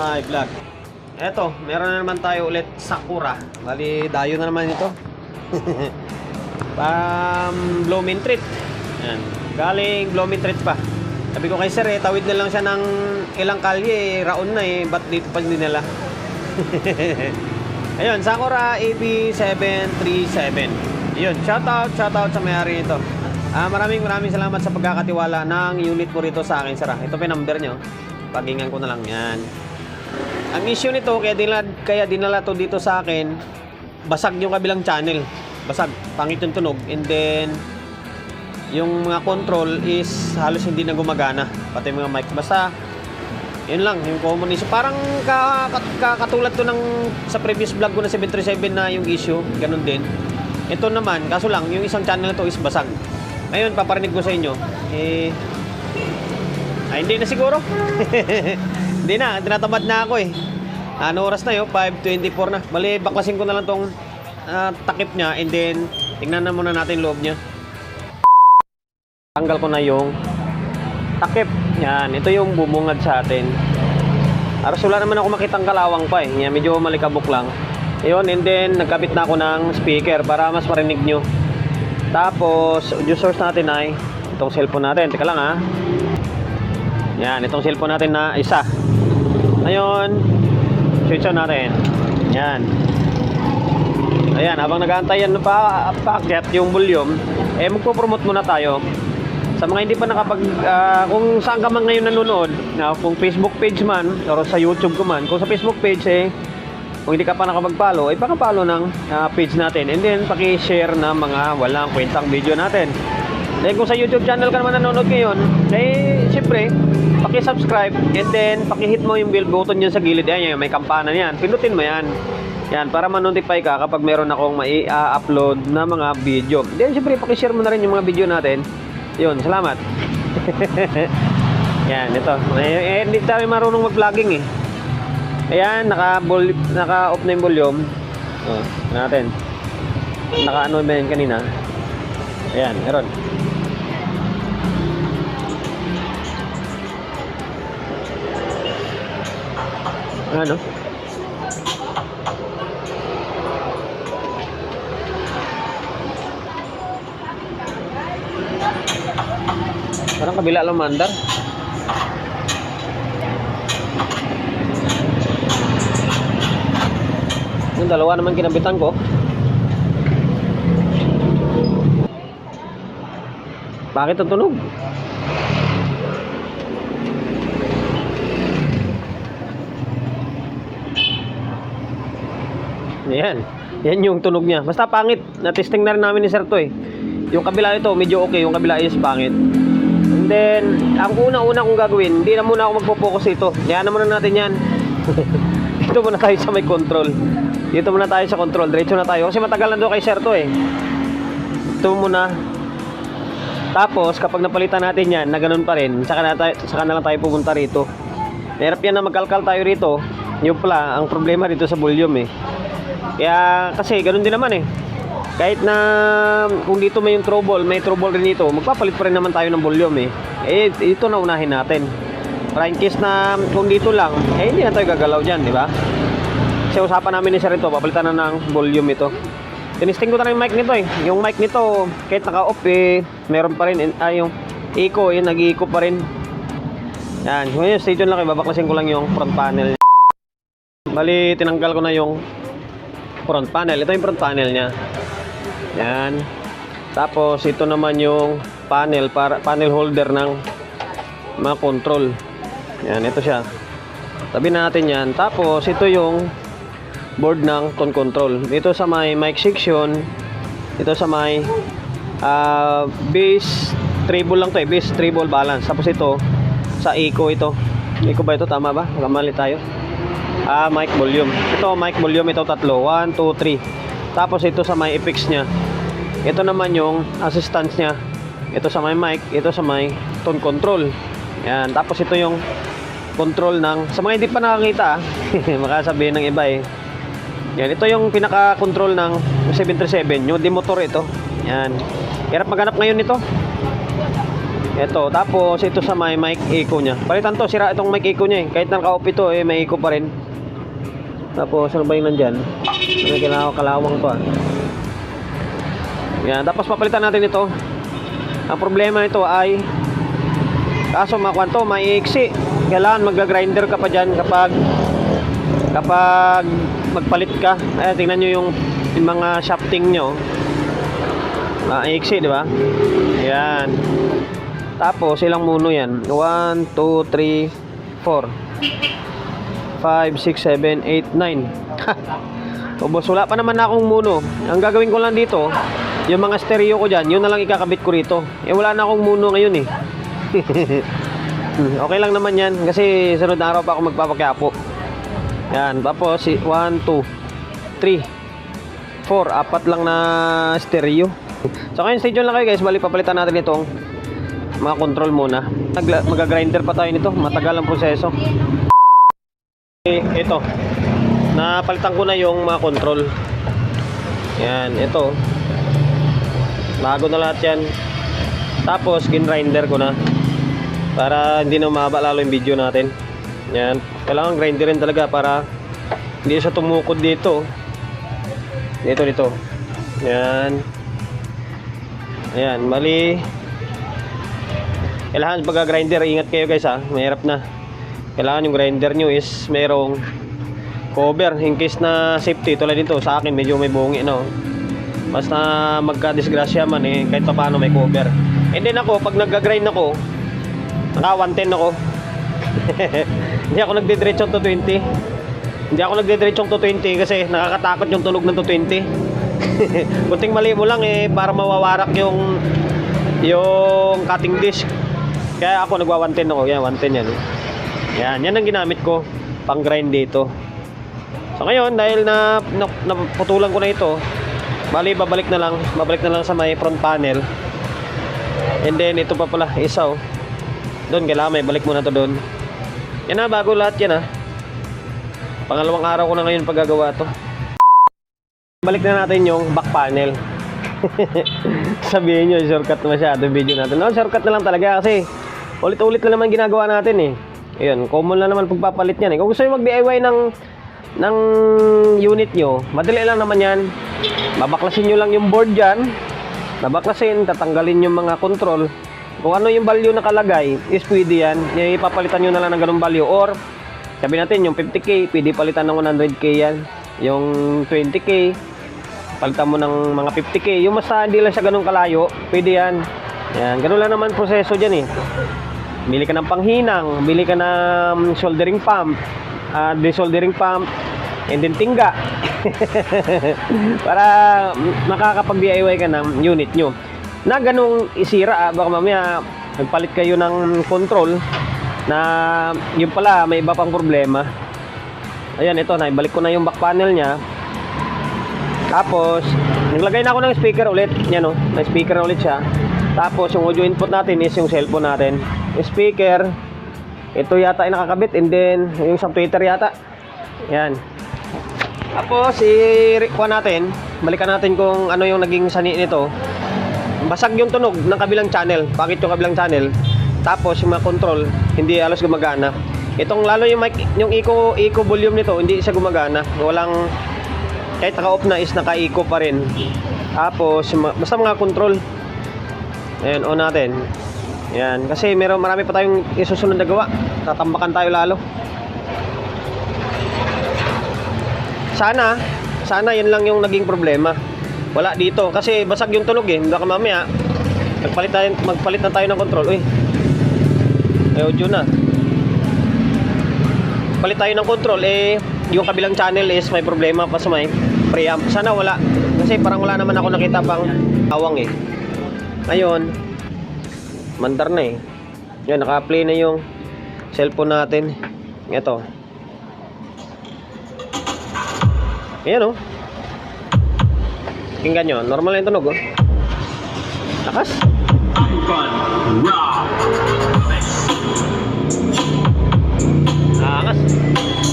Welcome to my vlog. Eto, meron na naman tayo ulit Sakura. Bali, dayo na naman ito. Pam blooming treat. Yan. Galing blooming treat pa. Sabi ko kay sir eh, tawid na lang siya ng ilang kalye, eh, raon na eh, ba't dito pa dinala? Ayun, Sakura AB737. Ayun, shoutout, shoutout sa may-ari nito. Ah, maraming maraming salamat sa pagkakatiwala ng unit mo rito sa akin, sir. ah. Ito pa number nyo. Pagingan ko na lang yan. Ang issue nito, kaya dinala, kaya dinala to dito sa akin, basag yung kabilang channel. Basag, pangit yung tunog. And then, yung mga control is halos hindi na gumagana. Pati mga mic. Basta, yun lang, yung common issue. Parang ka, ka- ka- katulad to ng sa previous vlog ko na 737 na yung issue, ganun din. Ito naman, kaso lang, yung isang channel to is basag. Ngayon, paparinig ko sa inyo, eh, ay, hindi na siguro. hindi na, tinatamad na ako eh. Ano oras na yun? 5.24 na. Bali, baklasin ko na lang tong ah, takip niya and then, tingnan na muna natin loob niya. Tanggal ko na yung takip. Yan, ito yung bumungad sa atin. Aros wala naman ako makitang kalawang pa eh. Yan, medyo malikabok lang. Ayun, and then nagkabit na ako ng speaker para mas marinig nyo. Tapos, audio source natin ay itong cellphone natin. Teka lang ha. Yan, itong cellphone natin na isa. Ngayon, switch on natin. Yan. Ayan, habang nag-aantay pa paakyat yung volume, eh magpo-promote muna tayo. Sa mga hindi pa nakapag ah, kung saan ka man ngayon nanonood, na kung Facebook page man or sa YouTube ko man, kung sa Facebook page eh kung hindi ka pa nakapag-follow, ay paka-follow ng ah, page natin. And then paki-share na mga walang kwentang video natin. Then kung sa YouTube channel ka naman nanonood ngayon, eh siyempre, paki-subscribe and then paki-hit mo yung bell button dyan sa gilid. Ayan, may kampana niyan. Pinutin mo yan. Yan, para ma-notify ka kapag meron akong mai-upload na mga video. Then siyempre, paki-share mo na rin yung mga video natin. Yun, salamat. Yan, ito. Eh, eh, hindi tayo marunong mag-vlogging eh. Ayan, naka, naka off na yung volume. Oh, natin. Naka ano ba yan kanina? Ayan, meron. Ano? Parang kabila lang mandar. Yung dalawa naman kinabitan ko. Bakit ang tunog? Yan. Yan yung tunog niya. Basta pangit. Na-testing na rin namin ni Sir to eh. Yung kabila ito, medyo okay. Yung kabila is pangit. And then, ang una-una kong gagawin, hindi na muna ako magpo-focus ito. Yan na muna natin yan. Dito muna tayo sa may control. Dito muna tayo sa control. Diretso na tayo. Kasi matagal na doon kay Sir to eh. Ito muna. Tapos, kapag napalitan natin yan, na ganun pa rin, saka na, tayo, saka na lang tayo pupunta rito. Mahirap yan na magkalkal tayo rito. Yung pala, ang problema dito sa volume eh. Kaya, kasi ganun din naman eh. Kahit na kung dito may yung trouble, may trouble rin dito, magpapalit pa rin naman tayo ng volume eh. Eh, ito na unahin natin. Para in case na kung dito lang, eh hindi na tayo gagalaw dyan, di ba? Kasi usapan namin ni Sir ito, papalitan na ng volume ito. Tinisting ko na yung mic nito eh. Yung mic nito, kahit naka-off eh, meron pa rin, ah, yung echo, yun, nag-echo pa rin. Yan, ngayon stay tuned lang kayo, babaklasin ko lang yung front panel. Bali, tinanggal ko na yung front panel. Ito yung front panel niya. Yan. Tapos ito naman yung panel para panel holder ng mga control. Yan, ito siya. Tabi natin yan. Tapos ito yung board ng tone control. Ito sa may mic section. Ito sa may ah, bass treble lang to eh. Bass treble balance. Tapos ito sa echo ito. Echo ba ito? Tama ba? Kamali tayo. Ah, mic volume. Ito mic volume ito tatlo. 1 2 3. Tapos ito sa may effects niya. Ito naman yung assistance niya. Ito sa may mic, ito sa may tone control. Yan. Tapos ito yung control ng sa mga hindi pa nakakita, ah. makasabihin ng iba eh. Yan, ito yung pinaka-control ng 737, yung demotor ito. Yan. Hirap maghanap ngayon nito. Ito, tapos ito sa may mic echo niya. Palitan to, sira itong mic echo niya eh. Kahit naka-off ito eh, may echo pa rin. Tapos ano ba yung nandyan? May kailangan kalawang to ah. Yan, tapos papalitan natin ito. Ang problema nito ay kaso makuha to, may iksi. Kailangan magga-grinder ka pa dyan kapag kapag magpalit ka. Ayan, tingnan nyo yung, yung mga shafting nyo. Maiksi, di ba? Ayan. Tapos, ilang muno yan? 1, 2, 3, 4. 5, 6, 7, 8, 9. Ubos, wala pa naman na akong muno. Ang gagawin ko lang dito, yung mga stereo ko dyan, yun na lang ikakabit ko rito. Eh, wala na akong muno ngayon eh. okay lang naman yan, kasi sunod na araw pa ako magpapakyapo. Yan, tapos, 1, 2, 3, 4, apat lang na stereo. So, ngayon, stay tuned lang kayo guys. Bali, papalitan natin itong mga control muna. Nagla- Mag-grinder pa tayo nito. Matagal ang proseso. Eh, ito. Napalitan ko na yung mga control. Yan, ito. Bago na lahat yan. Tapos, gin-grinder ko na. Para hindi na mahaba lalo yung video natin. Yan. Kailangan grinderin talaga para hindi siya tumukod dito. Dito, dito. Yan. Ayan, mali. Kailangan pagka grinder, ingat kayo guys ha. Mahirap na. Kailangan yung grinder nyo is merong cover in case na safety tulad dito sa akin medyo may bungi no. Basta magka-disgrasya man eh kahit pa paano may cover. And then ako pag nagga-grind ako naka 110 ako. Hindi ako nagdidiretsong to 20. Hindi ako nagdidiretsong to 20 kasi nakakatakot yung tunog ng to 20. Kunting mali mo lang eh para mawawarak yung yung cutting disc. Kaya ako nagwa 110 ako. Yan 110 yan. eh. Yan, yan ang ginamit ko pang grind dito. So ngayon dahil na, na naputulan ko na ito, bali babalik na lang, babalik na lang sa may front panel. And then ito pa pala isa oh. Doon kailangan may balik muna to doon. Yan na bago lahat yan ah. Pangalawang araw ko na ngayon paggagawa to. Balik na natin yung back panel. Sabihin nyo, shortcut masyado video natin. No, shortcut na lang talaga kasi ulit-ulit na naman ginagawa natin eh. Ayun, common na naman pagpapalit yan eh. Kung gusto nyo mag-DIY ng ng unit nyo, madali lang naman yan. Babaklasin nyo lang yung board dyan. Babaklasin, tatanggalin yung mga control. Kung ano yung value nakalagay, is pwede yan. Ipapalitan nyo na lang ng ganung value. Or, sabi natin, yung 50k, pwede palitan ng 100k yan. Yung 20k, palitan mo ng mga 50k. Yung basta hindi lang siya ganun kalayo, pwede yan. Yan, ganun lang naman proseso dyan eh. Bili ka ng panghinang, bili ka ng soldering pump, uh, desoldering pump, and then tingga. Para makakapag-DIY ka ng unit nyo. Na ganung isira, ah, baka mamaya nagpalit kayo ng control na yun pala may iba pang problema. Ayan, ito, naibalik ko na yung back panel niya. Tapos, naglagay na ako ng speaker ulit. Yan o, may speaker na ulit siya. Tapos, yung audio input natin is yung cellphone natin. Speaker, ito yata ay nakakabit. And then, yung sa Twitter yata. Yan. Tapos, i-kuha natin. Balikan natin kung ano yung naging sani nito. Basag yung tunog ng kabilang channel. Bakit yung kabilang channel? Tapos, yung mga control, hindi alos gumagana. Itong lalo yung mic, yung eco, eco volume nito, hindi siya gumagana. Walang, kahit naka-off na is naka-eco pa rin. Tapos, basta mga control. Ayan, on natin. Ayan, kasi meron marami pa tayong isusunod na gawa. Tatambakan tayo lalo. Sana, sana yan lang yung naging problema. Wala dito kasi basag yung tunog eh. Baka mamaya magpalit tayo, magpalit na tayo ng control. Uy. May audio na. Palit tayo ng control eh yung kabilang channel is may problema pa sa may preamp. Sana wala. Kasi parang wala naman ako nakita pang awang eh. Ngayon, mandar na eh. Yan, naka-play na yung cellphone natin. Ito. Ayan oh. Tingnan nyo, normal na yung tunog oh. Lakas. Angas.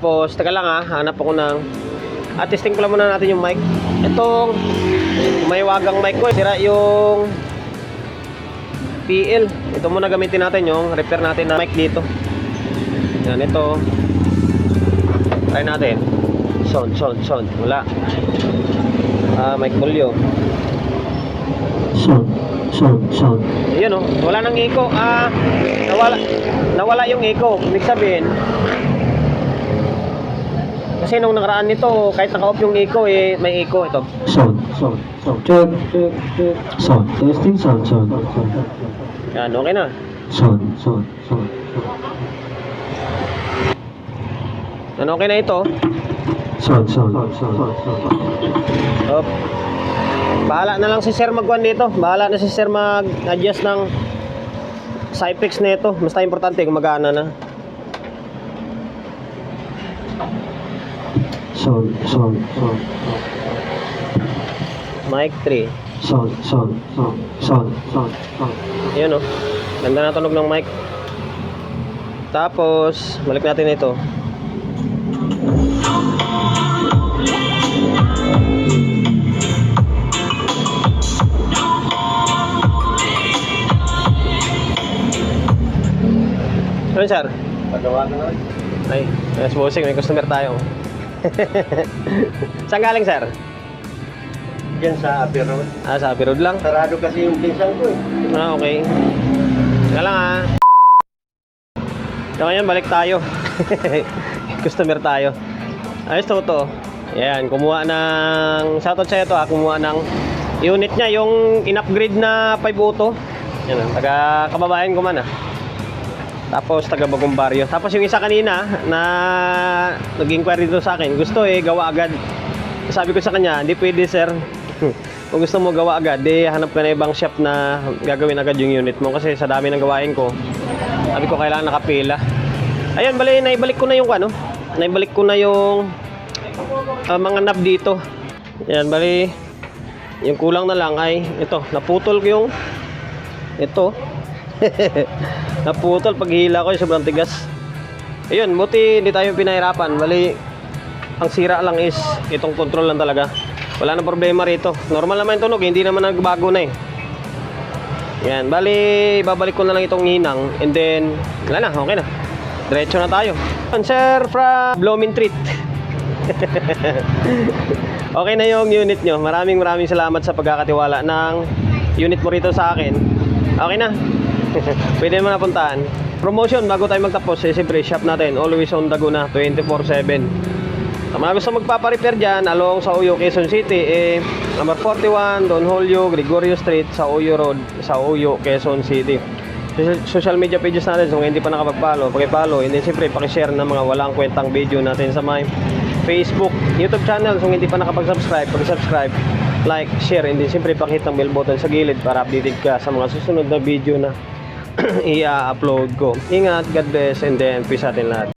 Tapos, taga lang ha, hanap ako ng... At testing ko lang muna natin yung mic. Itong may wagang mic ko. Sira yung PL. Ito muna gamitin natin yung repair natin na mic dito. Yan, ito. Try natin. Sound, sound, sound. Wala. Ah, mic volume. sound, sound, sound, Ayun oh, wala nang echo. Ah, nawala nawala yung echo. Ibig sabihin kasi nung nakaraan nito, kahit naka-off yung echo eh, may echo ito. sound, sound, sound, check, check, check, sound, testing, sound, sound, sound, Yan, okay na. sound, sound, sound, Yan, okay na ito. sound, sound, sound, sound, sound, Op. Bahala na lang si Sir magwan dito. Bahala na si Sir mag-adjust ng Cypex nito. Basta importante gumagana na. Sound, sound, sound, Mic 3. sound, sound, sound, sound, sound, sound, Ayun oh. Ganda na tunog ng mic. Tapos, balik natin ito. Ano sir? Pagawa na lang. Ay, yes, bossing, may customer tayo. Saan galing sir? Diyan sa Abbey Road. Ah, sa Abbey Road lang. Sarado kasi yung pinsan ko eh. Ah, okay. Teka lang ah. So ngayon, balik tayo. Customer tayo. Ayos to to. Ayan, kumuha ng... Shoutout sa'yo to ah, kumuha ng unit niya, yung in-upgrade na 5 auto. Yan ah, taga kababayan ko man ah. Tapos taga Bagong Barrio. Tapos yung isa kanina na nag-inquire dito sa akin, gusto eh gawa agad. Sabi ko sa kanya, hindi pwede sir. Kung gusto mo gawa agad, di hanap ka na ibang shop na gagawin agad yung unit mo kasi sa dami ng gawain ko. Sabi ko kailangan nakapila. Ayun, bali naibalik ko na yung ano, naibalik ko na yung ah, mga knob dito. Yan, bali yung kulang na lang ay ito, naputol ko yung ito. naputol paghila ko, sobrang tigas. Ayun, buti hindi tayo pinahirapan. Bali, ang sira lang is itong control lang talaga. Wala nang problema rito. Normal naman yung tunog, hindi naman nagbago na eh. Yan, bali, babalik ko na lang itong hinang and then, wala na, okay na. Diretso na tayo. Sir from Blooming Treat. okay na yung unit nyo. Maraming maraming salamat sa pagkakatiwala ng unit mo rito sa akin. Okay na. Pwede mo napuntahan. Promotion bago tayo magtapos, eh, siyempre shop natin always on Laguna 24/7. Sa mga gusto magpaparepair dyan, along sa Uyo, Quezon City, eh, number 41, Don Julio, Gregorio Street, sa Uyo Road, sa Uyo, Quezon City. Social- media pages natin, so kung hindi pa nakapag-follow, pakipollow, and then siyempre, pakishare ng mga walang kwentang video natin sa my Facebook, YouTube channel, kung hindi pa nakapag-subscribe, pag-subscribe, like, share, and then siyempre, pakihit ang bell button sa gilid para updated ka sa mga susunod na video na i-upload ko. Ingat, God bless, and then peace atin lahat.